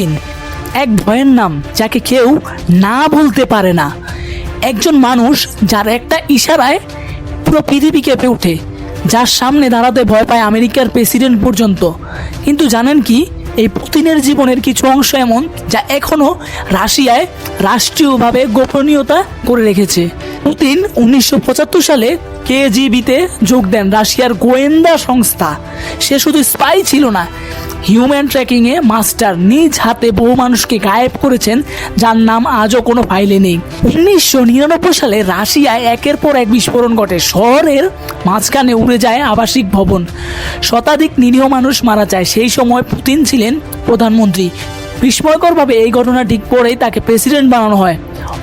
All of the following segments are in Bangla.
পুতিন এক ভয়ের নাম যাকে কেউ না বলতে পারে না। একজন মানুষ যার একটা ইশারায় পুরো পৃথিবী কেঁপে ওঠে, যার সামনে দাঁড়াতে ভয় পায় আমেরিকার প্রেসিডেন্ট পর্যন্ত। কিন্তু জানেন কি, এই পুতিনের জীবনের কিছু অংশ এমন যা এখনও রাশিয়ায় রাষ্ট্রীয়ভাবে গোপনীয়তা করে রেখেছে। পুতিন উনিশশো পঁচাত্তর সালে কেজিবিতে যোগ দেন রাশিয়ার গোয়েন্দা সংস্থা। সে শুধু স্পাই ছিল না হিউম্যান ট্র্যাকিংয়ে মাস্টার নিজ হাতে বহু মানুষকে গায়েব করেছেন, যার নাম আজও কোনো ফাইলে নেই। উনিশশো নিরানব্বই সালে রাশিয়ায় একের পর এক বিস্ফোরণ ঘটে। শহরের মাঝখানে উড়ে যায় আবাসিক ভবন। শতাধিক নিরীহ মানুষ মারা যায়। সেই সময় পুতিন ছিলেন প্রধানমন্ত্রী। বিস্ময়করভাবে এই ঘটনা ঠিক পরেই তাকে প্রেসিডেন্ট বানানো হয়।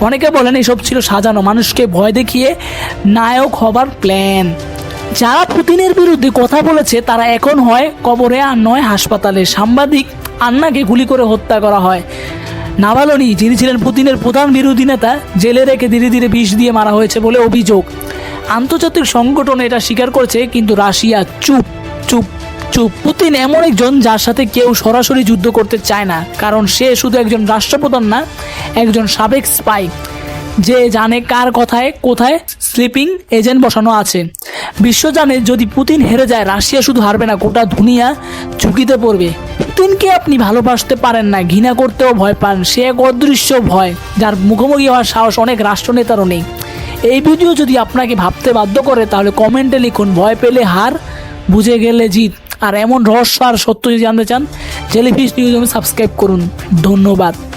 অনেকে বলেন এসব ছিল সাজানো। মানুষকে ভয় দেখিয়ে নায়ক হবার প্ল্যান যারা পুতিনের বিরুদ্ধে কথা বলেছে, তারা এখন হয় কবরে আর নয় হাসপাতালে। সাংবাদিক আন্নাকে গুলি করে হত্যা করা হয়। নাভালনি যিনি ছিলেন পুতিনের প্রধান বিরোধী নেতা, জেলে রেখে ধীরে ধীরে বিষ দিয়ে মারা হয়েছে বলে অভিযোগ। আন্তর্জাতিক সংগঠন এটা স্বীকার করেছে, কিন্তু রাশিয়া চুপ চুপ চুপ। পুতিন এমন একজন যার সাথে কেউ সরাসরি যুদ্ধ করতে চায় না, কারণ সে শুধু একজন রাষ্ট্রপ্রধান না, একজন সাবেক স্পাই। যে জানে কার কথায়, কোথায় স্লিপিং এজেন্ট বসানো আছে। বিশ্ব জানে যদি পুতিন হেরে যায়, রাশিয়া শুধু হারবে না, গোটা দুনিয়া ঝুঁকিতে পড়বে। পুতিনকে আপনি ভালোবাসতে পারেন না, ঘৃণা করতেও ভয় পান, সে এক অদৃশ্য ভয়, যার মুখোমুখি হওয়ার সাহস অনেক রাষ্ট্রনেতারও নেই। এই ভিডিও যদি আপনাকে ভাবতে বাধ্য করে, তাহলে কমেন্টে লিখুন, ভয় পেলে হার, বুঝে গেলে জিত। আর এমন রহস্য আর সত্য যদি জানতে চান জেলিফিশ নিউজ সাবস্ক্রাইব করুন। ধন্যবাদ।